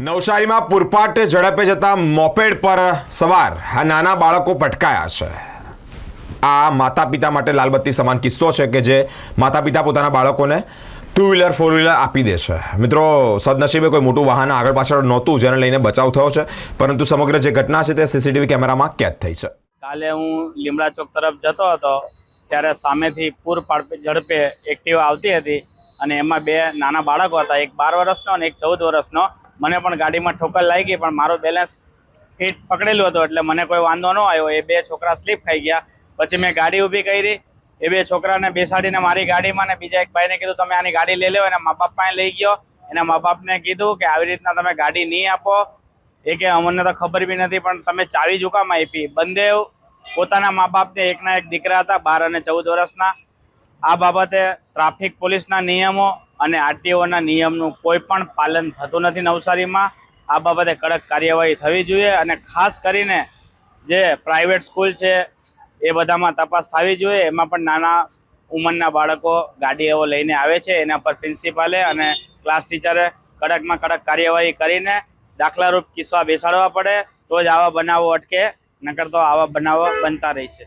નવસારીમાં પૂરપાટ ઝડપે જતા મોપેડ પર સવાર આ નાના બાળકો પટકાયા છે. આ માતા પિતા માટે લાલબત્તી સમાન કિસ્સો છે કે જે માતા પિતા પોતાના બાળકોને ટુ વ્હીલર, ફોર વ્હીલર આપી દે છે. મિત્રો, સદનસીબે કોઈ મોટું વાહન આગળ પાછળ નહોતું, જેને લઈને બચાવ થયો છે, પરંતુ સમગ્ર જે ઘટના છે તે સીસીટીવી કેમેરામાં કેદ થઈ છે. કાલે હું લીમડા ચોક તરફ જતો હતો, ત્યારે સામેથી પૂર પાડપે ઝડપે એક્ટિવા આવતી હતી અને એમાં બે નાના બાળકો હતા, એક બાર વર્ષનો અને એક ચૌદ વર્ષનો. મને પણ ગાડીમાં ઠોકર લાગી પણ મારું બેલેન્સ ફીટ પકડેલું હતું એટલે મને કોઈ વાંધો ન આવ્યો. એ બે છોકરા સ્લીપ ખાઈ ગયા. પછી મેં ગાડી ઊભી કરી. એ બે છોકરાને બેસાડીને મારી ગાડીમાં ને બીજા એક ભાઈને કીધું, તમે આની ગાડી લઈ લો એના મા બાપ પાસે લઈ ગયો. એના મા બાપને કીધું કે, આવી રીતના તમે ગાડી નહીં આપો. એ કે, અમને તો ખબર બી નથી, પણ તમે ચાવી જુકામ આપી. બંને પોતાના મા બાપને એકના એક દીકરા હતા, બાર અને ચૌદ વર્ષના. આ બાબતે ટ્રાફિક પોલીસના નિયમો અને આરટીઓના નિયમનું કોઈ પણ પાલન થતું નથી નવસારીમાં. આ બાબતે કડક કાર્યવાહી થવી જોઈએ અને ખાસ કરીને જે પ્રાઇવેટ સ્કૂલ છે, એ બધામાં તપાસ થવી જોઈએ. એમાં પણ નાના ઉંમરના બાળકો ગાડીઓ લઈને આવે છે. એના પર પ્રિન્સિપાલે અને ક્લાસ ટીચરે કડકમાં કડક કાર્યવાહી કરીને દાખલારૂપ કિસ્સા બેસાડવા પડે. તો જ આવા બનાવો અટકે, નકર તો આવા બનાવો બનતા રહેશે.